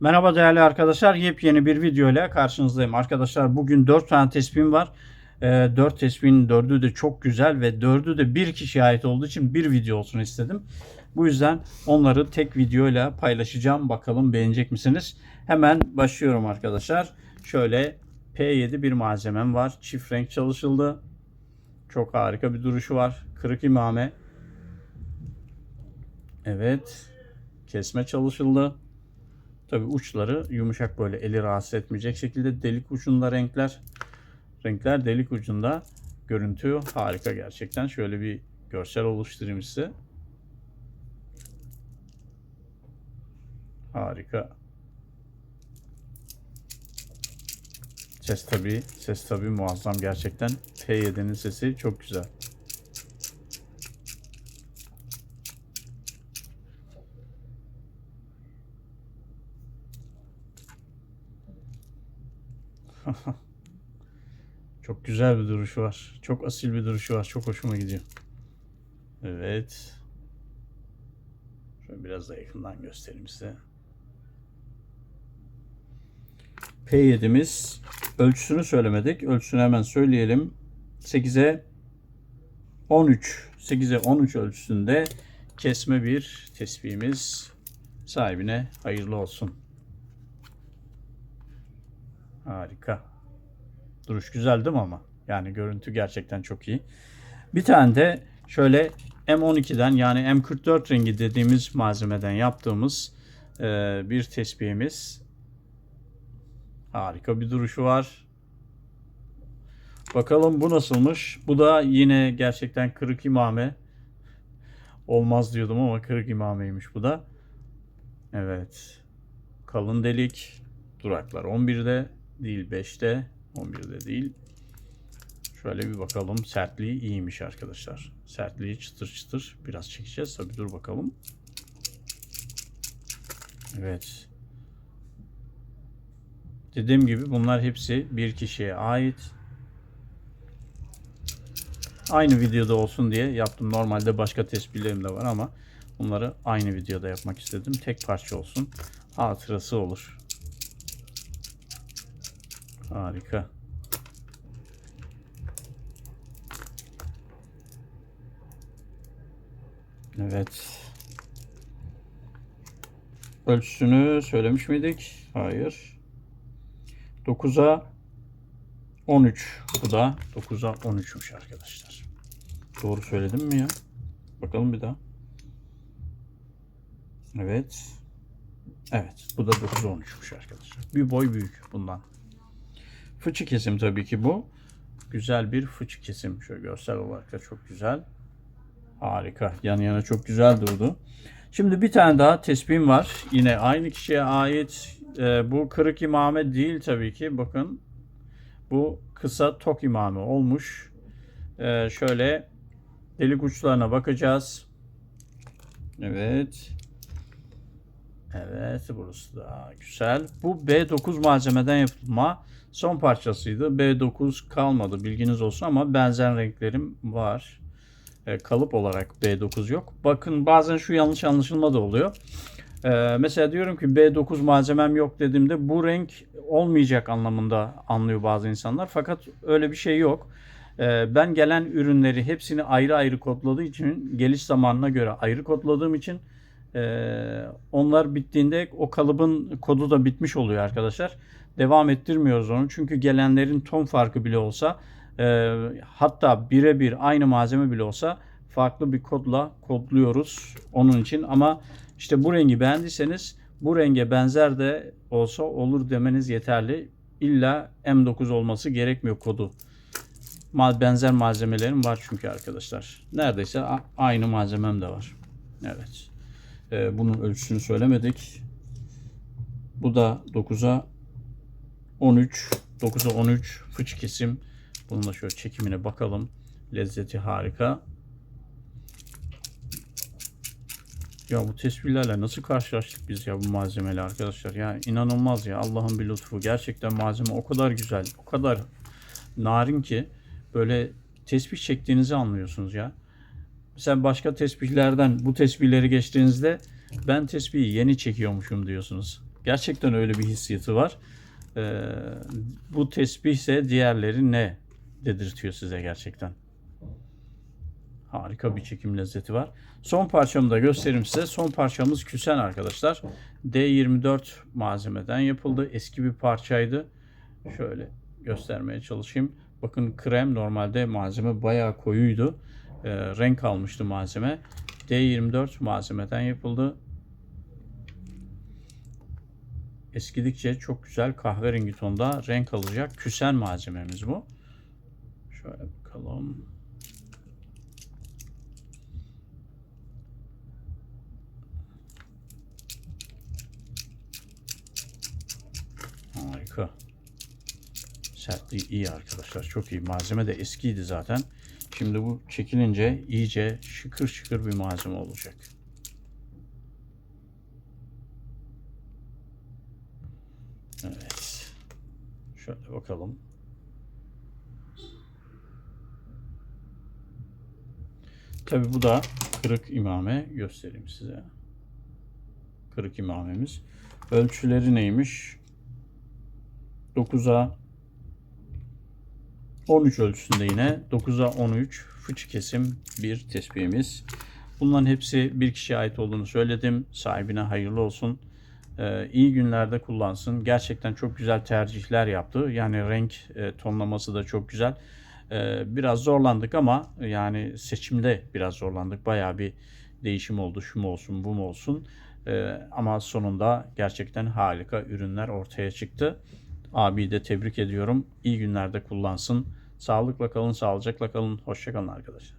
Merhaba değerli arkadaşlar. Yepyeni bir video ile karşınızdayım. Arkadaşlar bugün 4 tane tespihim var. 4 tespihin 4'ü de çok güzel ve 4'ü de bir kişiye ait olduğu için bir video olsun istedim. Bu yüzden onları tek video ile paylaşacağım. Bakalım beğenecek misiniz? Hemen başlıyorum arkadaşlar. Şöyle P7 bir malzemem var. Çift renk çalışıldı. Çok harika bir duruşu var. Kırık imame. Evet. Kesme çalışıldı. Tabi uçları yumuşak böyle eli rahatsız etmeyecek şekilde delik ucunda renkler. Renkler delik ucunda. Görüntü harika gerçekten. Şöyle bir görsel oluşturayım size. Harika. Ses tabi, ses tabi muazzam gerçekten. T7'nin sesi çok güzel. Çok güzel bir duruşu var. Çok asil bir duruşu var. Çok hoşuma gidiyor. Evet. Şöyle biraz da yakından göstereyim size. P7'miz ölçüsünü söylemedik. Ölçüsünü hemen söyleyelim. 8'e 13. 8'e 13 ölçüsünde kesme bir tespihimiz sahibine hayırlı olsun. Harika. Duruş güzel değil mi ama? Yani görüntü gerçekten çok iyi. Bir tane de şöyle M12'den yani M44 rengi dediğimiz malzemeden yaptığımız e, bir tesbihimiz. Harika bir duruşu var. Bakalım bu nasılmış? Bu da yine gerçekten kırık imame. Olmaz diyordum ama kırık imameymiş bu da. Evet. Kalın delik. Duraklar 11'de değil 5'te. 11'de değil. Şöyle bir bakalım. Sertliği iyiymiş arkadaşlar. Sertliği çıtır çıtır. Biraz çekeceğiz. Tabi dur bakalım. Evet. Dediğim gibi bunlar hepsi bir kişiye ait. Aynı videoda olsun diye yaptım. Normalde başka tespihlerim de var ama bunları aynı videoda yapmak istedim. Tek parça olsun. Hatırası olur. Harika. Evet. Ölçüsünü söylemiş miydik? Hayır. 9'a 13. Bu da 9'a 13'müş arkadaşlar. Doğru söyledim mi ya? Bakalım bir daha. Evet. Evet. Bu da 9'a 13'müş arkadaşlar. Bir boy büyük bundan. Fıçı kesim tabii ki bu. Güzel bir fıçı kesim. Şöyle görsel olarak da çok güzel. Harika. Yan yana çok güzel durdu. Şimdi bir tane daha tespihim var. Yine aynı kişiye ait. Ee, bu kırık imame değil tabii ki. Bakın. Bu kısa tok imame olmuş. Ee, şöyle delik uçlarına bakacağız. Evet. Evet burası da güzel. Bu B9 malzemeden yapılma son parçasıydı. B9 kalmadı bilginiz olsun ama benzer renklerim var. E, kalıp olarak B9 yok. Bakın bazen şu yanlış anlaşılma da oluyor. E, mesela diyorum ki B9 malzemem yok dediğimde bu renk olmayacak anlamında anlıyor bazı insanlar. Fakat öyle bir şey yok. E, ben gelen ürünleri hepsini ayrı ayrı kodladığı için geliş zamanına göre ayrı kodladığım için ee, onlar bittiğinde o kalıbın kodu da bitmiş oluyor arkadaşlar. Devam ettirmiyoruz onu. Çünkü gelenlerin ton farkı bile olsa e, hatta birebir aynı malzeme bile olsa farklı bir kodla kodluyoruz onun için. Ama işte bu rengi beğendiyseniz bu renge benzer de olsa olur demeniz yeterli. İlla M9 olması gerekmiyor kodu. Benzer malzemelerim var çünkü arkadaşlar. Neredeyse aynı malzemem de var. Evet. Ee, bunun ölçüsünü söylemedik. Bu da 9'a 13. 9'a 13 fıç kesim. Bunun da şöyle çekimine bakalım. Lezzeti harika. Ya bu tespihlerle nasıl karşılaştık biz ya bu malzemeyle arkadaşlar? Ya inanılmaz ya Allah'ın bir lütfu. Gerçekten malzeme o kadar güzel, o kadar narin ki böyle tespih çektiğinizi anlıyorsunuz ya. Mesela başka tesbihlerden bu tesbihleri geçtiğinizde ben tesbihi yeni çekiyormuşum diyorsunuz. Gerçekten öyle bir hissiyatı var. Ee, bu tesbih ise diğerleri ne dedirtiyor size gerçekten. Harika bir çekim lezzeti var. Son parçamı da göstereyim size. Son parçamız küsen arkadaşlar. D24 malzemeden yapıldı. Eski bir parçaydı. Şöyle göstermeye çalışayım. Bakın krem normalde malzeme bayağı koyuydu. Ee, renk almıştı malzeme. D24 malzemeden yapıldı. Eskidikçe çok güzel kahverengi tonda renk alacak küsen malzememiz bu. Şöyle bakalım. Harika. Sertliği iyi arkadaşlar. Çok iyi. Malzeme de eskiydi zaten. Şimdi bu çekilince iyice şıkır şıkır bir malzeme olacak. Evet. Şöyle bakalım. Tabi bu da kırık imame göstereyim size. Kırık imamemiz. Ölçüleri neymiş? 9'a 13 ölçüsünde yine 9'a 13 fıçı kesim bir tespihimiz. Bunların hepsi bir kişiye ait olduğunu söyledim. Sahibine hayırlı olsun. Ee, iyi günlerde kullansın. Gerçekten çok güzel tercihler yaptı. Yani renk e, tonlaması da çok güzel. Ee, biraz zorlandık ama yani seçimde biraz zorlandık. Bayağı bir değişim oldu. Şu mu olsun, bu mu olsun. Ee, ama sonunda gerçekten harika ürünler ortaya çıktı. Abi de tebrik ediyorum. İyi günlerde kullansın. Sağlıkla kalın, sağlıcakla kalın. Hoşçakalın arkadaşlar.